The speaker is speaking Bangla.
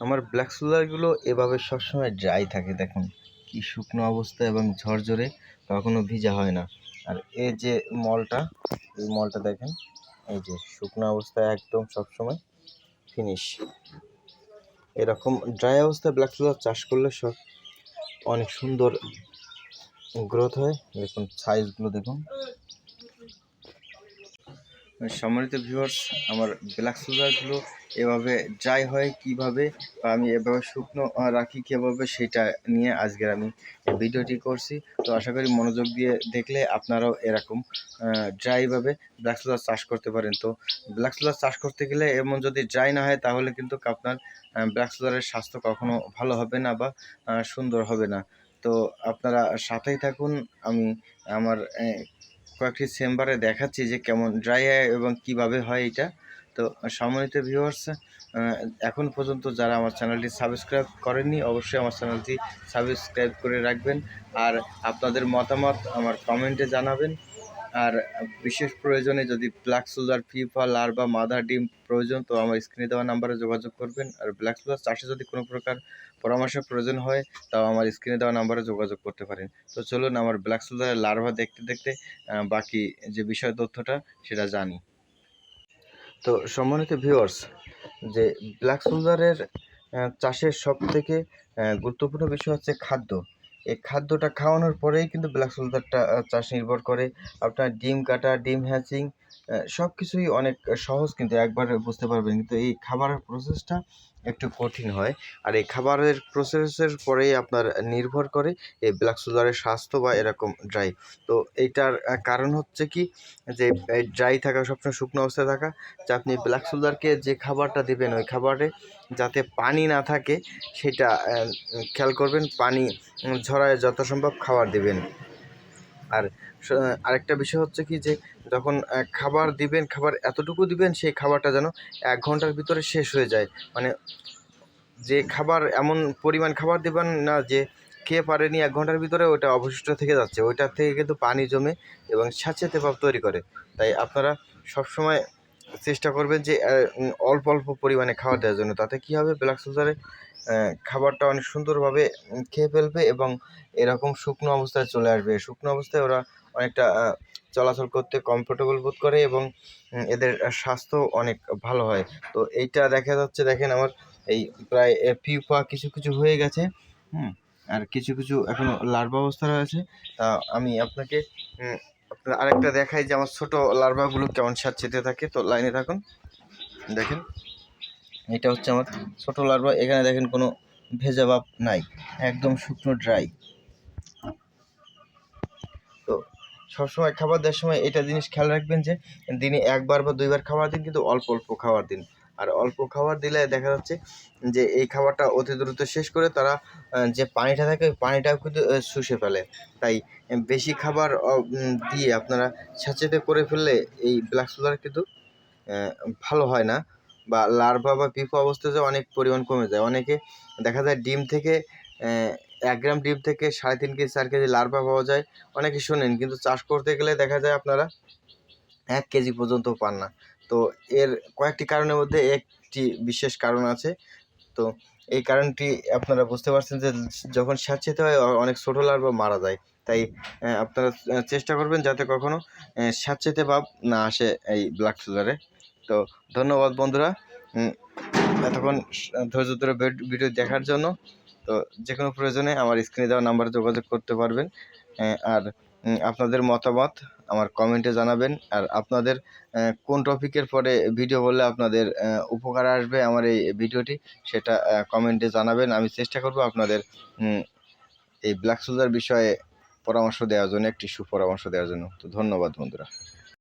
আমার ব্ল্যাক সোলারগুলো এভাবে সবসময় ড্রাই থাকে, দেখুন। কি শুকনো অবস্থা এবং ঝরঝরে কখনো ভিজা হয় না। আর এই যে মলটা, এই মলটা দেখেন, এই যে শুকনো অবস্থায় একদম সবসময় ফিনিশ এরকম ড্রাই অবস্থায় ব্ল্যাক সোলার চাষ করলে সব অনেক সুন্দর গ্রোথ হয়। দেখুন সাইজগুলো দেখুন। সম্মানিত ভিউয়ার্স আমার ব্ল্যাক সোলারগুলো এভাবে ড্রাই হয় কীভাবে, বা আমি এভাবে শুকনো রাখি কীভাবে, সেটা নিয়ে আজকের আমি ভিডিওটি করছি। তো আশা করি মনোযোগ দিয়ে দেখলে আপনারাও এরকম ড্রাইভাবে ব্ল্যাক সোলার চাষ করতে পারেন। তো ব্ল্যাক সোলার চাষ করতে গেলে এমন যদি ড্রাই না হয়, তাহলে কিন্তু আপনার ব্ল্যাক সোলারের স্বাস্থ্য কখনো ভালো হবে না বা সুন্দর হবে না। তো আপনারা সাথেই থাকুন। আমি আমার কয়েকটি চেম্বারে দেখাচ্ছি যে কেমন ড্রাই হয় এবং কীভাবে হয় এটা। তো সম্মানিত ভিউয়ার্স এখন পর্যন্ত যারা আমার চ্যানেলটি সাবস্ক্রাইব করেননি, অবশ্যই আমার চ্যানেলটি সাবস্ক্রাইব করে রাখবেন। আর আপনাদের মতামত আমার কমেন্টে জানাবেন। আর বিশেষ প্রয়োজনে যদি black soldier fly larva mother ডিম প্রয়োজন, তো আমার স্ক্রিনে দেওয়া নাম্বারে যোগাযোগ করবেন। আর ব্ল্যাক সোলার চাষে যদি কোনো প্রকার পরামর্শের প্রয়োজন হয়, তাও আমার স্ক্রিনে দেওয়া নাম্বারে যোগাযোগ করতে পারেন। তো চলুন আমার ব্ল্যাক সোলারের লার্ভা দেখতে দেখতে বাকি যে বিষয় তথ্যটা, সেটা জানি। তো সম্মানিত ভিউয়ার্স যে ব্ল্যাক সোলজারের চাষের সব থেকে গুরুত্বপূর্ণ বিষয় হচ্ছে খাদ্য। এই খাদ্যটা খাওয়ানোর পরেই কিন্তু ব্ল্যাক সোলজারটা চাষ নির্ভর করে। আপনার ডিম কাটা, ডিম হ্যাচিং সব কিছুই অনেক সহজ কিন্তু একবার বুঝতে পারবেন। কিন্তু এই খাবারের প্রসেসটা একটু কঠিন হয়। আর এই খাবারের প্রসেসের পরেই আপনার নির্ভর করে এই ব্ল্যাক সোলারের স্বাস্থ্য বা এরকম ড্রাই তো এইটার কারণ হচ্ছে কি যে ড্রাই থাকা, সবসময় শুকনো অবস্থায় থাকা, যে আপনি ব্ল্যাক সোলজারকে যে খাবারটা দেবেন, ওই খাবারে যাতে পানি না থাকে, সেটা খেয়াল করবেন, পানি ঝরায় যত সম্ভব খাবার দিবেন। আর আরেকটা বিষয় হচ্ছে কি যে, যখন খাবার দিবেন, খাবার এতটুকু দিবেন, সেই খাবারটা যেন এক ঘণ্টার ভিতরে শেষ হয়ে যায়। মানে যে খাবার এমন পরিমাণ খাবার দেবেন না যে, খেয়ে পারেনি, এক ঘণ্টার ভিতরে ওটা অবশিষ্ট থেকে যাচ্ছে। ওইটার থেকে কিন্তু পানি জমে এবং স্যাঁচেতে ভাব তৈরি করে। তাই আপনারা সবসময় চেষ্টা করবেন যে অল্প অল্প পরিমাণে খাবার দেওয়ার জন্য। তাতে কী হবে? ব্ল্যাক সোলজারে খাবারটা অনেক সুন্দরভাবে খেয়ে ফেলবে এবং এরকম শুকনো অবস্থায় চলে আসবে। শুকনো অবস্থায় ওরা অনেকটা চলাচল করতে কমফোর্টেবল বোধ করে এবং এদের স্বাস্থ্য অনেক ভালো হয়। তো এইটা দেখা যাচ্ছে, দেখেন আমার এই প্রায় পিউপা কিছু কিছু হয়ে গেছে, হুম, আর কিছু কিছু এখনও লার্ভা অবস্থা রয়েছে। তা আমি আপনাকে আরেকটা দেখাই যে আমার ছোট লার্ভাগুলো কেমন স্যাঁতসেঁতে থাকে। তো লাইনে থাকুন। দেখেন, এটা হচ্ছে আমার ছোট লার্ভা এখানে দেখেন কোনো ভেজা ভাব নাই, একদম শুকনো ড্রাই তো সবসময় খাবার দেওয়ার সময় এটা জিনিস খেয়াল রাখবেন যে দিনে একবার বা দুইবার খাবার দিন, কিন্তু অল্প অল্প খাবার দিন। আর অল্প খাবার দিলে দেখা যাচ্ছে যে এই খাবারটা অতি দ্রুত শেষ করে তারা যে পানিটা থাকে ওই পানিটাও কিন্তু শুষে ফেলে। তাই বেশি খাবার দিয়ে আপনারা স্যাঁচেতে করে ফেললে এই ব্ল্যাক সোলার কিন্তু ভালো হয় না বা লার্ভা বা পিপা অবস্থাতে অনেক পরিমাণ কমে যায়। অনেকে দেখা যায় ডিম থেকে এক গ্রাম ডিম থেকে সাড়ে তিন কেজি, চার কেজি লার্ভা পাওয়া যায়। অনেকে শোনেন, কিন্তু চাষ করতে গেলে দেখা যায় আপনারা এক কেজি পর্যন্ত পান না। তো এর কয়েকটি কারণের মধ্যে একটি বিশেষ কারণ আছে। তো এই কারণটি আপনারা বুঝতে পারছেন যে যখন স্যাঁতসেঁতে হয় অনেক ছোটো লার্ভা মারা যায়। তাই আপনারা চেষ্টা করবেন যাতে কখনো আহ, স্যাঁতসেঁতে ভাব না আসে এই ব্ল্যাক সুগারে। তো ধন্যবাদ বন্ধুরা। এতক্ষণ ধৈর্য ধরে ভিডিও দেখার জন্য। তো যে কোনো প্রয়োজনে আমার স্ক্রিনে দেওয়া নাম্বারে যোগাযোগ করতে পারবেন। আর আপনাদের মতামত আমার কমেন্টে জানাবেন। আর আপনাদের কোন টপিকের পরে ভিডিও বললে আপনাদের উপকার আসবে আমার এই ভিডিওটি সেটা কমেন্টে জানাবেন। আমি চেষ্টা করব আপনাদের এই ব্ল্যাক সোলজার বিষয়ে পরামর্শ দেওয়ার জন্য, একটি সুপরামর্শ দেওয়ার জন্য। তো ধন্যবাদ বন্ধুরা।